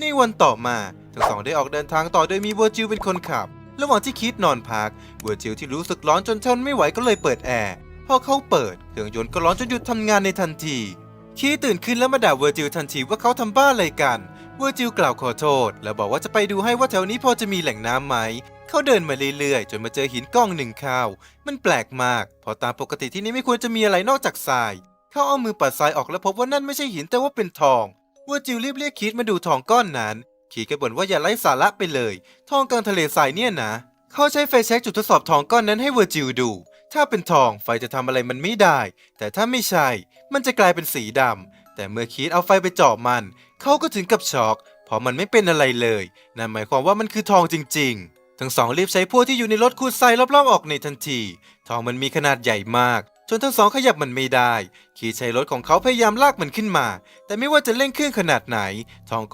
ในวันต่อมาทั้งสองได้ออกเดินทางต่อโดยมีเวอร์จิลเป็นคนขับ ระหว่างที่คิดนอนพัก เวอร์จิลที่รู้สึกร้อนจนทนไม่ไหวก็เลยเปิดแอร์ พอเขาเปิดเครื่องยนต์ก็ร้อนจนหยุดทำงานในทันที คีตื่นขึ้นแล้วมาด่าเวอร์จิลทันทีว่าเขาทำบ้าอะไรกัน เวอร์จิลกล่าวขอโทษ แล้วบอกว่าจะไปดูให้ว่าแถวนี้พอจะมีแหล่งน้ำไหม เขาเดินมาเรื่อยๆ จนมาเจอหินก้องหนึ่งข้าว มันแปลกมากเพราะตามปกติที่นี่ไม่ควรจะมีอะไรนอกจากทราย เขาเอามือปัดทรายออกแล้วพบว่านั่นไม่ใช่หินแต่ว่าเป็นทอง เวอร์จิลรีบเรียกคีดมาดูทองก้อนนั้นคีดก็บ่นว่าอย่าไร้สาระไปเลย ทองกลางทะเลทรายเนี่ยนะ เขาใช้ไฟแช็กจุดทดสอบทองก้อนนั้นให้เวอร์จิลดู ถ้าเป็นทองไฟจะทำอะไรมันไม่ได้ แต่ถ้าไม่ใช่ มันจะกลายเป็นสีดำแต่เมื่อคีดเอาไฟไปเจาะมัน เขาก็ถึงกับช็อก เพราะมันไม่เป็นอะไรเลย นั่นหมายความว่ามันคือทองจริง ๆ ทั้งสองรีบใช้พวกที่อยู่ในรถคูดทรายรอบๆออกในทันที ทองมันมีขนาดใหญ่มาก จนทั้งสองขยับมันไม่ได้ ขี่ใช้รถของเขาพยายามลากมันขึ้นมา แต่ไม่ว่าจะเร่งเครื่องขนาดไหน ทองก็